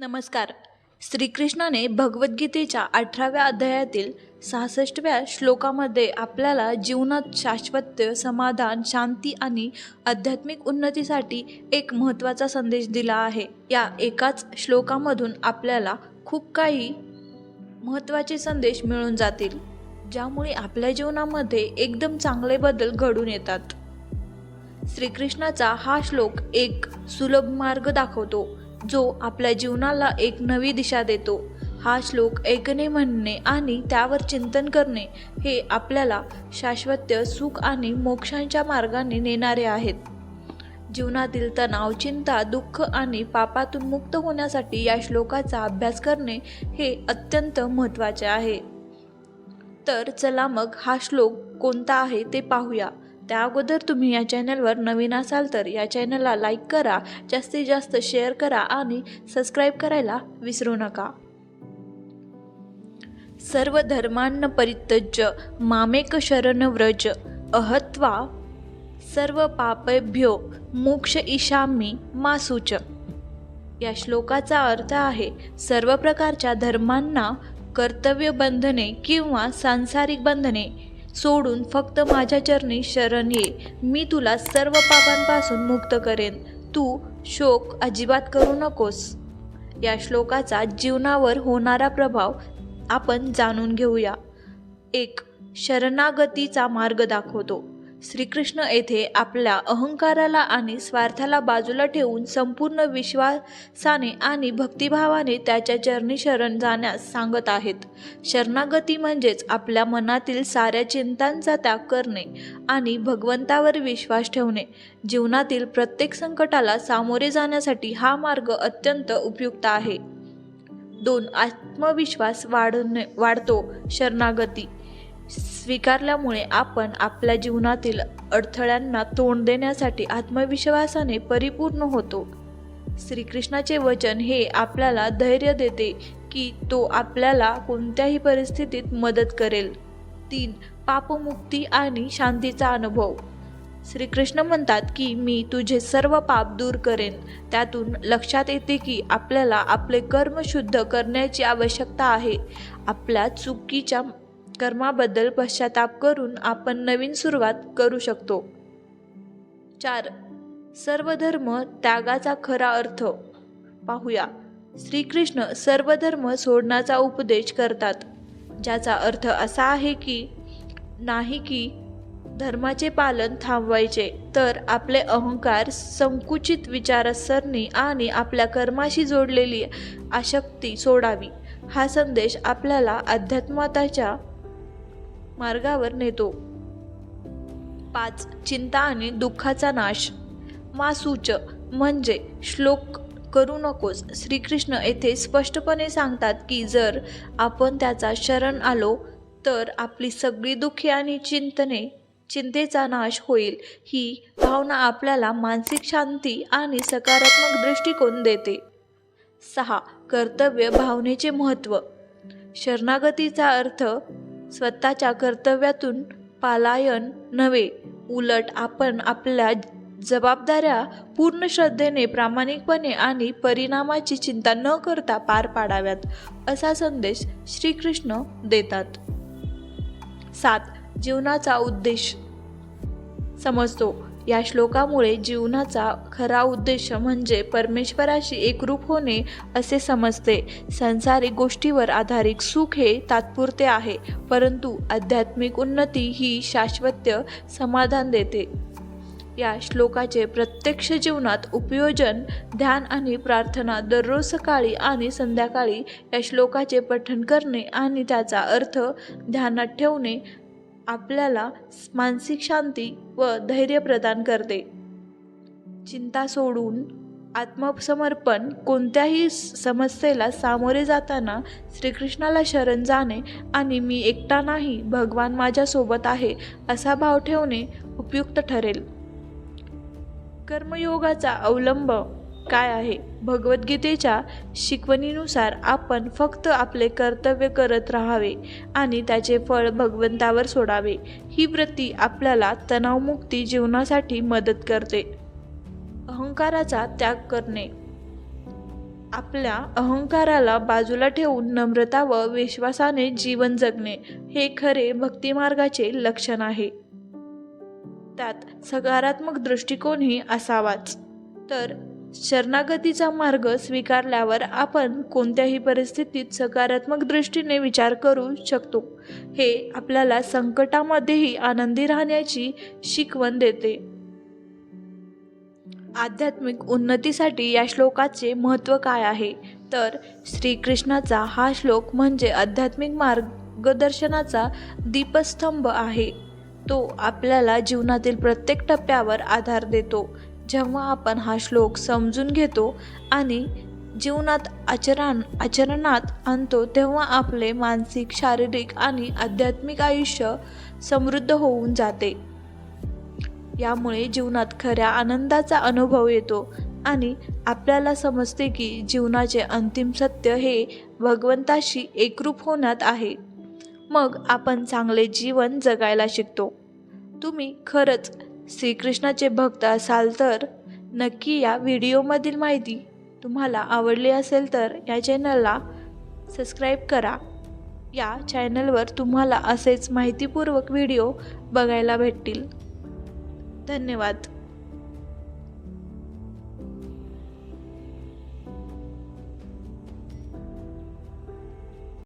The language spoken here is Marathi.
नमस्कार. श्रीकृष्णाने भगवद्गीतेच्या अठराव्या अध्यायातील सहासष्टव्या श्लोकामध्ये आपल्याला जीवनात शाश्वत समाधान शांती आणि आध्यात्मिक उन्नतीसाठी एक महत्त्वाचा संदेश दिला आहे. या एकाच श्लोकामधून आपल्याला खूप काही महत्त्वाचे संदेश मिळून जातील ज्यामुळे आपल्या जीवनामध्ये एकदम चांगले बदल घडून येतात. श्रीकृष्णाचा हा श्लोक एक सुलभ मार्ग दाखवतो. जो आपल्या जीवनाला एक नवी दिशा देतो. हा श्लोक ऐकणे म्हणणे आणि त्यावर चिंतन करणे हे आपल्याला शाश्वत सुख आणि मोक्षांच्या मार्गाने नेणारे आहेत. जीवनातील तणाव चिंता दुःख आणि पापातून मुक्त होण्यासाठी या श्लोकाचा अभ्यास करणे हे अत्यंत महत्त्वाचे आहे. तर चला मग हा श्लोक कोणता आहे ते पाहूया. त्या अगोदर तुम्ही या चॅनलवर नवीन असाल तर या चॅनलला लाईक करा जास्तीत जास्त शेअर करा आणि सबस्क्राईब करायला विसरू नका. सर्व धर्मांना परित्यज्य मामेक शरण व्रज अहत्वा सर्व पापेभ्यो मोक्ष ईशामी मासूच या श्लोकाचा अर्थ आहे सर्व प्रकारच्या धर्मांना कर्तव्य बंधने किंवा सांसारिक बंधने सोडून फक्त माझ्या चरणी शरण ये. मी तुला सर्व पापांपासून मुक्त करेन. तू शोक अजिबात करू नकोस. या श्लोकाचा जीवनावर होणारा प्रभाव आपण जाणून घेऊया. एक शरणागतीचा मार्ग दाखवतो. श्रीकृष्ण येथे आपल्या अहंकाराला आणि स्वार्थाला बाजूला ठेवून संपूर्ण विश्वासाने आणि भक्तिभावाने त्याच्या चरणी शरण जाण्यास सांगत आहेत. शरणागती म्हणजेच आपल्या मनातील साऱ्या चिंतांचा त्याग करणे आणि भगवंतावर विश्वास ठेवणे. जीवनातील प्रत्येक संकटाला सामोरे जाण्यासाठी हा मार्ग अत्यंत उपयुक्त आहे. दोन आत्मविश्वास वाढणे वाढतो. शरणागती स्वीकारल्यामुळे आपण आपल्या जीवनातील अडथळ्यांना तोंड देण्यासाठी आत्मविश्वासाने परिपूर्ण होतो. श्रीकृष्णाचे वचन हे आपल्याला धैर्य देते की तो आपल्याला कोणत्याही परिस्थितीत मदत करेल. तीन पापमुक्ती आणि शांतीचा अनुभव. श्रीकृष्ण म्हणतात की मी तुझे सर्व पाप दूर करेन. त्यातून लक्षात येते की आपल्याला आपले कर्म शुद्ध करण्याची आवश्यकता आहे. आपल्या चुकीच्या कर्माबद्दल पश्चाताप करून आपण नवीन सुरुवात करू शकतो. चार. सर्व धर्म त्यागाचा खरा अर्थ. पाहूया. श्रीकृष्ण सर्व धर्म सोडण्याचा उपदेश करतात. ज्याचा अर्थ असा आहे की नाही की धर्माचे पालन थांबवायचे तर आपले अहंकार संकुचित विचारसरणी आणि आपल्या कर्माशी जोडलेली आशक्ती सोडावी. हा संदेश आपल्याला अध्यात्मताच्या मार्गावर नेतो. पाच चिंता आणि दुःखाचा नाश. मासूच म्हणजे श्लोक करू नकोस. श्रीकृष्ण येथे स्पष्टपणे सांगतात की जर आपण त्याचा शरण आलो तर आपली सगळी दुःखे आणि चिंतने चिंतेचा नाश होईल. ही भावना आपल्याला मानसिक शांती आणि सकारात्मक दृष्टिकोन देते. सहा कर्तव्य भावनेचे महत्त्व. शरणागतीचा अर्थ स्वतःच्या कर्तव्यातून पालायन नव्हे उलट आपण आपल्या जबाबदाऱ्या पूर्ण श्रद्धेने प्रामाणिकपणे आणि परिणामाची चिंता न करता पार पाडाव्यात असा संदेश श्रीकृष्ण देतात. सात जीवनाचा उद्देश. समजतो. या श्लोकामुळे जीवनाचा खरा उद्देश म्हणजे परमेश्वराशी एकरूप होणे असे समजते. संसारिक गोष्टीवर आधारित सुख हे तात्पुरते आहे परंतु आध्यात्मिक उन्नती ही शाश्वत समाधान देते. या श्लोकाचे प्रत्यक्ष जीवनात उपयोजन ध्यान आणि प्रार्थना दररोज सकाळी आणि संध्याकाळी या श्लोकाचे पठण करणे आणि त्याचा अर्थ ध्यानात ठेवणे आपल्याला मानसिक शांती व धैर्य प्रदान करते. चिंता सोडून आत्मसमर्पण कोणत्याही समस्येला सामोरे जाताना श्रीकृष्णाला शरण जाणे आणि मी एकटा नाही भगवान माझ्यासोबत आहे असा भाव ठेवणे उपयुक्त ठरेल. कर्मयोगाचा अवलंब काय आहे? भगवद्गीतेच्या शिकवणीनुसार आपण फक्त आपले कर्तव्य करत राहावे आणि त्याचे फळ भगवंतावर सोडावे. ही वृत्ती आपल्याला तणावमुक्ती जीवनासाठी मदत करते. अहंकाराचा त्याग करणे. आपल्या अहंकाराला बाजूला ठेवून नम्रता व विश्वासाने जीवन जगणे हे खरे भक्तिमार्गाचे लक्षण आहे. त्यात सकारात्मक दृष्टिकोनही असावाच. तर शरणागतीचा मार्ग स्वीकारल्यावर आपण कोणत्याही परिस्थितीत सकारात्मक दृष्टीने विचार करू शकतो. हे आपल्याला संकटामध्येही आनंदी राहण्याची शिकवण देते. आध्यात्मिक उन्नतीसाठी या श्लोकाचे महत्त्व काय आहे? तर श्रीकृष्णाचा हा श्लोक म्हणजे आध्यात्मिक मार्गदर्शनाचा दीपस्तंभ आहे. तो आपल्याला जीवनातील प्रत्येक टप्प्यावर आधार देतो. जेव्हा आपण हा श्लोक समजून घेतो आणि जीवनात आचरण आचरणात आणतो तेव्हा आपले मानसिक शारीरिक आणि आध्यात्मिक आयुष्य समृद्ध होऊन जाते. यामुळे जीवनात खऱ्या आनंदाचा अनुभव येतो आणि आपल्याला समजते की जीवनाचे अंतिम सत्य हे भगवंताशी एकरूप होण्यात आहे. मग आपण चांगले जीवन जगायला शिकतो. तुम्ही खरंच श्रीकृष्णाचे भक्त असाल तर नक्की या व्हिडिओमधील माहिती तुम्हाला आवडली असेल तर या चॅनलला सबस्क्राईब करा. या चॅनलवर तुम्हाला असेच माहितीपूर्वक व्हिडिओ बघायला भेटतील. धन्यवाद.